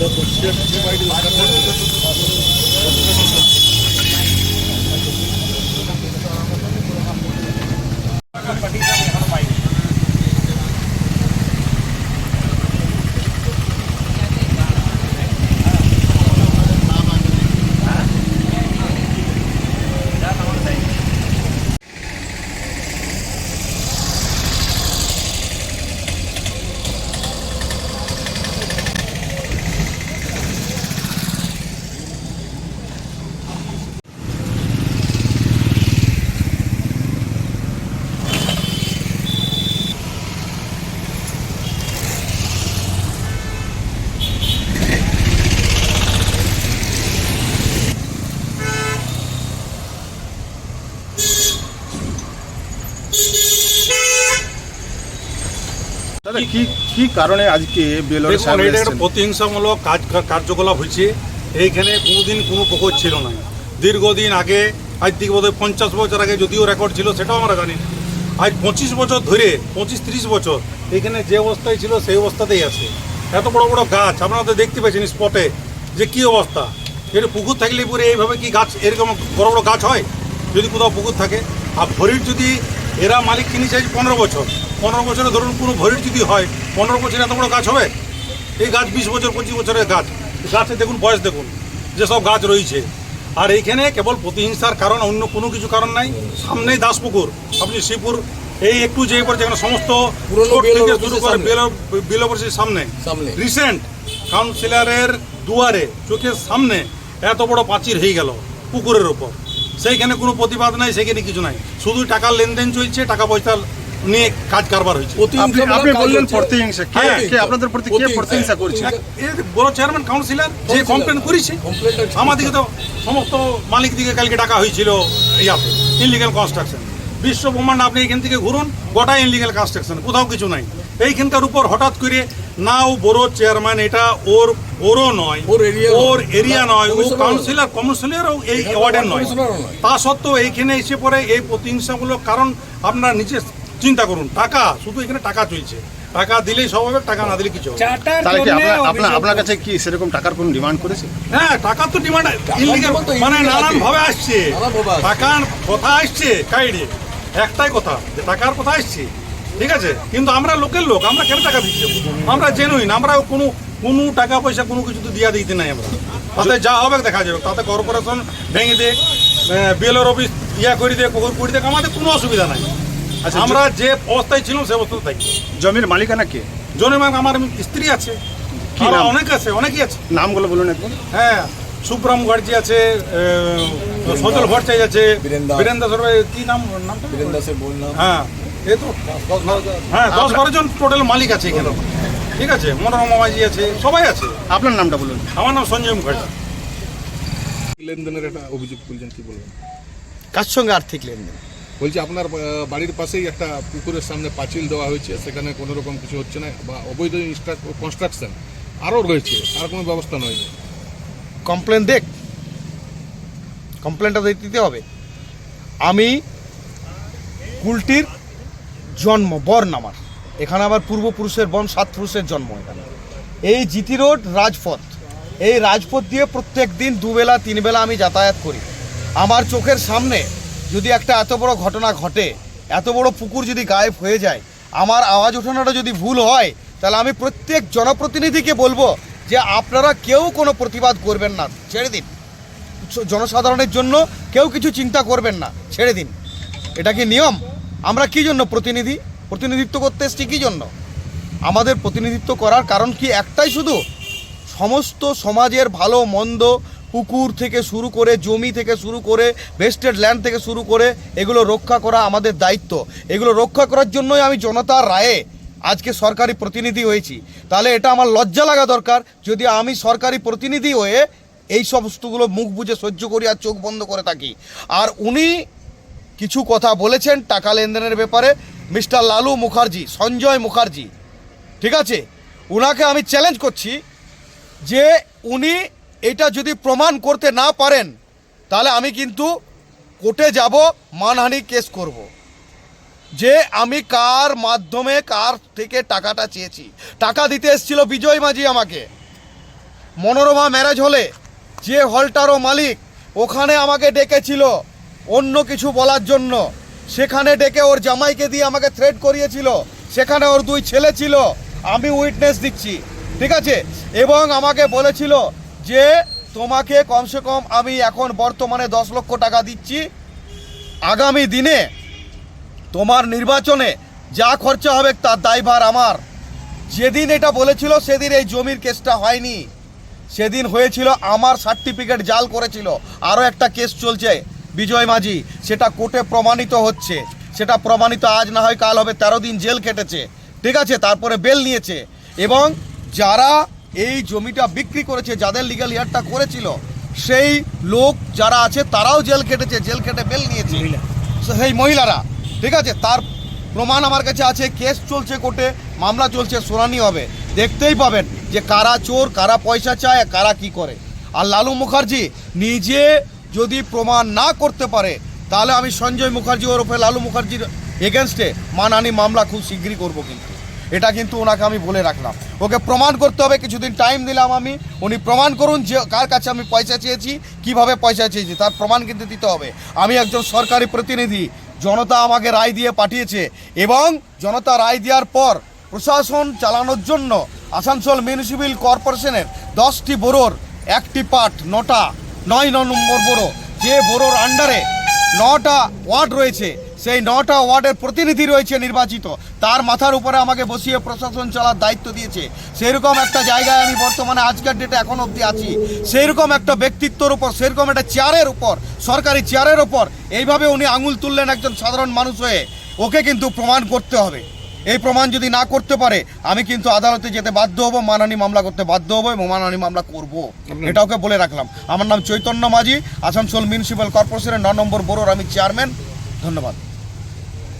Gracias. কি কি কারণে আজকে বেলোর দেখুন এটা একটা প্রতিহিংসামূলক কাজ কার্যকলাপ হয়েছে। এইখানে কোনোদিন কোনো পুকুর ছিল না। দীর্ঘদিন আগে আজ থেকে বোধহয় পঞ্চাশ বছর আগে যদিও রেকর্ড ছিল সেটাও আমরা জানি আজ পঁচিশ বছর ধরে পঁচিশ তিরিশ বছর এখানে যে অবস্থায় ছিল সেই অবস্থাতেই আছে। এত বড় বড় গাছ আপনারা তো দেখতে পাচ্ছেন স্পটে যে কি অবস্থা? এটা পুকুর থাকলে পরে এইভাবে কি গাছ এরকম বড় বড় গাছ হয়? যদি কোথাও পুকুর থাকে আর ভরির যদি এরা মালিক কিনেছে পনেরো বছর। পনেরো বছরে ধরুন কোনো ভরির যদি হয় পনেরো বছরে এত বড় গাছ হবে? এই গাছ বিশ বছর পঁচিশ বছরের গাছ। গাছে দেখুন বয়স দেখুন যেসব গাছ রয়েছে। আর এইখানে কেবল প্রতিহিংসার কারণ অন্য কোনো কিছু কারণ নাই। সামনেই দাসপুকুর। আপনি শিবপুর এই একটু যে পর যেখানে সমস্ত শুরু করে সামনে। রিসেন্ট কাউন্সিলরের দুয়ারে চোখের সামনে এত বড় পাঁচির হয়ে গেল পুকুরের ওপর সেইখানে কোনো প্রতিবাদ নাই সেখানে কিছু নাই। শুধু টাকার লেনদেন চলছে টাকা পয়সা নিয়ে কাজ কারবার হয়েছে। আপনি বললেন প্রতিহিংসা। কে হ্যাঁ, কে আপনাদের প্রতি কে প্রতিহিংসা। করছে? বড় চেয়ারম্যান কাউন্সিলর যে কমপ্লেন করেছে আমাদেরকে তো সমস্ত মালিক দিকে কালকে ডাকা হয়েছিল ইয়াতে ইনলিগাল কনস্ট্রাকশন বিশ্ব ব্রহ্মাণ্ড আপনি এখান থেকে ঘুরুন গোটা ইনলিগাল কনস্ট্রাকশন কোথাও কিছু নাই। এইখানকার উপর হঠাৎ করে না ও বড় চেয়ারম্যান এটা ওর ওরও নয় ওর এরিয়া নয়। ও কাউন্সিলর কমিশনারও এই ওয়ার্ডের নয়। তা সত্ত্বেও এইখানে এসে পরে এই প্রতিহিংসামূলক কারণ আপনারা নিচে চিন্তা করুন টাকা শুধু এখানে টাকা চলছে। টাকা দিলেই সব হবে টাকা না দিলে কিছু তাহলে কি আপনার আপনার কাছে কি সেরকম টাকার কোনো ডিমান্ড করেছে? হ্যাঁ টাকা তো ডিমান্ড মানে নানান ভাবে আসছে। টাকার কথা আসছে কাইডে একটাই কথা যে টাকার কথা আসছে। ঠিক আছে? কিন্তু আমরা লোকের লোক আমরা কেন টাকা যাব আমরা জেনুইন আমরা কোনো কোনো টাকা পয়সা কোনো কিছু তো দিয়া দিতে নাই আমরা। তাতে যা হবে দেখা যাবে। তাতে কর্পোরেশন ভেঙে দেখ বিএলওর অফিস ইয়া করে দেখ পুকুর করে দেখ আমাদের কোনো অসুবিধা নাই। আচ্ছা, আমরা যে অবস্থায় ছিলাম সে অবস্থায় থাকি। জমির মালিকানা কে? জনমান আমার স্ত্রী আছে। কি আরও নাম? অনেক আছে অনেকই আছে। নামগুলো বলুন একবার। হ্যাঁ সুব্রাম মুখার্জি আছে আহ, সজল ভট্টাচার্য আছে। বীরেন্দ্র সরকার কি নাম নামটা? বীরেন দাসের বললাম হ্যাঁ এই তো হ্যাঁ দশ বারো জন টোটাল মালিক আছে এখানে। ঠিক আছে মনোরমা মাঝি আছে সবাই আছে। আপনার নামটা বলুন। আমার নাম সঞ্জয় মুখার্জি। লেনদেনের একটা অভিযোগ তুলছেন কি বলবেন? কার সঙ্গে আর্থিক লেনদেন? বলছি আপনার বাড়ির পাশেই একটা পুকুরের সামনে পাঁচিল দেওয়া হয়েছে সেখানে কোনো রকম কিছু হচ্ছে না বা অবৈধ কনস্ট্রাকশন আরও রয়েছে তার কোনো ব্যবস্থা নয়। কমপ্লেন দেখ। কমপ্লেনটা দিতে হবে। আমি কুলটির জন্ম বর্ণ আমার। এখানে আবার পূর্বপুরুষের বন সাত পুরুষের জন্ম এখানে। এই জিটি রোড, রাজপথ। এই রাজপথ দিয়ে প্রত্যেক দিন দুবেলা, তিনবেলা আমি যাতায়াত করি। আমার চোখের সামনে যদি একটা এত বড় ঘটনা ঘটে, এত বড় পুকুর যদি গায়েব হয়ে যায়, আমার আওয়াজ ওঠানোটা যদি ভুল হয়, তাহলে আমি প্রত্যেক জনপ্রতিনিধিকে বলব যে আপনারা কেউ কোনো প্রতিবাদ করবেন না। ছেড়ে দিন। জনসাধারণের জন্য কেউ কিছু চিন্তা করবেন না। ছেড়ে দিন। এটা কি নিয়ম? আমরা কি জন্য প্রতিনিধি? প্রতিনিধিত্ব করতে এসছি কী জন্য? আমাদের প্রতিনিধিত্ব করার কারণ কি একটাই শুধু? সমস্ত সমাজের ভালো, মন্দ পুকুর থেকে শুরু করে, জমি থেকে শুরু করে ভেস্টেড ল্যান্ড থেকে শুরু করে, এগুলো রক্ষা করা আমাদের দায়িত্ব। এগুলো রক্ষা করার জন্যই আমি জনতার রায়ে আজকে সরকারি প্রতিনিধি হয়েছি। তাহলে এটা আমার লজ্জা লাগা দরকার, যদি আমি সরকারি প্রতিনিধি হয়ে এই সমস্তগুলো মুখ বুজে সহ্য করি আর চোখ বন্ধ করে থাকি। আর উনি কিছু কথা বলেছেন টাকা লেনদেনের ব্যাপারে মিস্টার লালু মুখার্জি, সঞ্জয় মুখার্জি, ঠিক আছে? উনাকে আমি চ্যালেঞ্জ করছি যে উনি এটা যদি প্রমাণ করতে না পারেন, তাহলে আমি কিন্তু কোর্টে যাব, মানহানি কেস করব। যে আমি কার মাধ্যমে কার থেকে টাকাটা চেয়েছি। টাকা দিতে এসেছিল বিজয় মাঝি আমাকে। মনোরমা ম্যারেজ হলে যে হলটারও মালিক, ওখানে আমাকে ডেকেছিল অন্য কিছু বলার জন্য। সেখানে ডেকে ওর জামাইকে দিয়ে আমাকে থ্রেড করিয়েছিল। সেখানে ওর দুই ছেলে ছিল। আমি উইটনেস দিচ্ছি। ঠিক আছে? এবং আমাকে বলেছিল যে, তোমাকে কমসে কম আমি এখন বর্তমানে দশ লক্ষ টাকা দিচ্ছি। আগামী দিনে তোমার নির্বাচনে যা খরচা হবে তার দায়ভার আমার। যেদিন এটা বলেছিল, সেদিন এই জমির কেসটা হয়নি। সেদিন হয়েছিল, আমার সার্টিফিকেট জাল করেছিল। আরও একটা কেস চলছে। বিজয় মাঝি সেটা কোর্টে প্রমাণিত হচ্ছে। সেটা প্রমাণিত আজ না হয় কাল হবে তেরো দিন জেল কেটেছে। ঠিক আছে তারপরে বেল নিয়েছে। এবং যারা এই জমিটা বিক্রি করেছে যাদের লিগাল ইয়ারটা করেছিল সেই লোক যারা আছে তারাও জেল কেটেছে জেল কেটে বেল নিয়েছে। সেই মহিলারা। ঠিক আছে তার প্রমাণ আমার কাছে আছে কেস চলছে কোর্টে মামলা চলছে শুনানি হবে। দেখতেই পাবেন যে কারা চোর কারা পয়সা চায় কারা কি করে। আর লালু মুখার্জি নিজে যদি প্রমাণ না করতে পারে, তাহলে আমি সঞ্জয় মুখার্জি ওরফে লালু মুখার্জির এগেনস্টে মানহানি মামলা খুব শীঘ্রই করব কিন্তু। এটা কিন্তু ওনাকে আমি বলে রাখলাম। ওকে প্রমাণ করতে হবে, কিছুদিন টাইম দিলাম আমি। উনি প্রমাণ করুন যে কার কাছে আমি পয়সা চেয়েছি, কীভাবে পয়সা চেয়েছি, তার প্রমাণ কিন্তু দিতে হবে। আমি একজন সরকারি প্রতিনিধি, জনতা আমাকে রায় দিয়ে পাঠিয়েছে এবং জনতা রায় দেওয়ার পর প্রশাসন চালানোর জন্য আসানসোল মিউনিসিপ্যাল কর্পোরেশনের দশটি বোরোর একটি পার্ট নটা নয় নম্বর বোরো। যে বোরোর আন্ডারে নটা ওয়ার্ড রয়েছে, সেই নটা ওয়ার্ডের প্রতিনিধি রয়েছে নির্বাচিত। তার মাথার উপরে আমাকে বসিয়ে প্রশাসন চলার দায়িত্ব দিয়েছে। সেরকম একটা জায়গায় আমি বর্তমানে আজকের ডেটে এখন অবধি আছি। সেরকম একটা ব্যক্তিত্বর উপর, সেরকম একটা চেয়ারের উপর, সরকারি চেয়ারের উপর, এইভাবে উনি আঙুল তুললেন একজন সাধারণ মানুষ হয়ে। ওকে কিন্তু প্রমাণ করতে হবে। এই প্রমাণ যদি না করতে পারে আমি কিন্তু আদালতে যেতে বাধ্য হব মানানি মামলা করতে বাধ্য হব এবং মানানি মামলা করব। এটা ওকে বলে রাখলাম। আমার নাম চৈতন্য মাঝি আসানসোল মিউনিসিপ্যাল কর্পোরেশনের ন নম্বর বোরোর আমি চেয়ারম্যান। ধন্যবাদ।